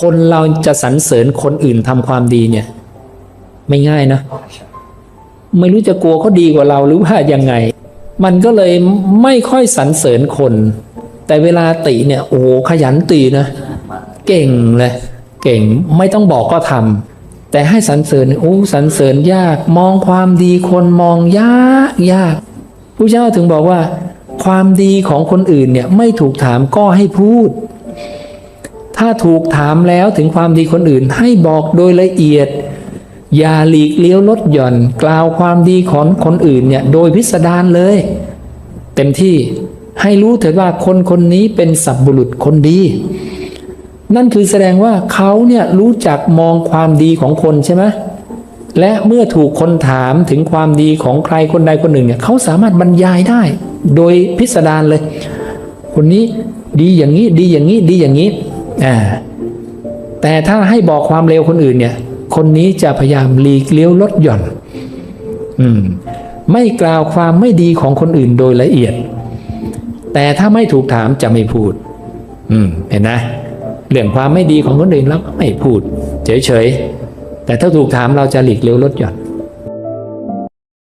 คนเราจะสรรเสริญคนอื่นทำความดีเนี่ย ไม่ง่ายนะ ไม่รู้จะกลัวเขาดีกว่าเราหรือว่ายังไง มันก็เลยไม่ค่อยสรรเสริญคน แต่เวลาติเนี่ยโอ้ขยันตีนะ เก่งเลย เก่งไม่ต้องบอกก็ทำแต่ให้สรรเสริญโอ้สรรเสริญยาก มองความดีคนมองยากยากผู้เจ้าถึงบอกว่า ความดีของคนอื่นเนี่ยไม่ถูกถามก็ให้พูด ถ้าถูกถามแล้วถึงความดีคนอื่นให้บอกโดยละเอียด อย่าหลีกเลี้ยวลดหย่อน กล่าวความดีของคนอื่นเนี่ยโดยพิสดารเลย เต็มที่ให้รู้เถิดว่าคนคนนี้เป็นสัพบุรุษคนดี นั่นคือแสดงว่าเขาเนี่ยรู้จักมองความดีของคนใช่ไหมและเมื่อถูกคนถามถึงความดีของใครคนใดคนหนึ่งเนี่ยเขาสามารถบรรยายได้ โดยพิสดารเลย คนนี้ดีอย่างนี้ดีอย่างนี้ดีอย่างนี้ แต่ถ้าให้บอกความเลวคนอื่นเนี่ย คนนี้จะพยายามหลีกเลี้ยวลดหย่อน อืม ไม่กล่าวความไม่ดีของคนอื่นโดยละเอียด แต่ถ้าไม่ถูกถามจะไม่พูด อืม เห็นนะเรื่องความไม่ดีของคนอื่นแล้วไม่พูด เฉยๆแต่ถ้าถูกถามเราจะหลีกเลี้ยวลดหย่อน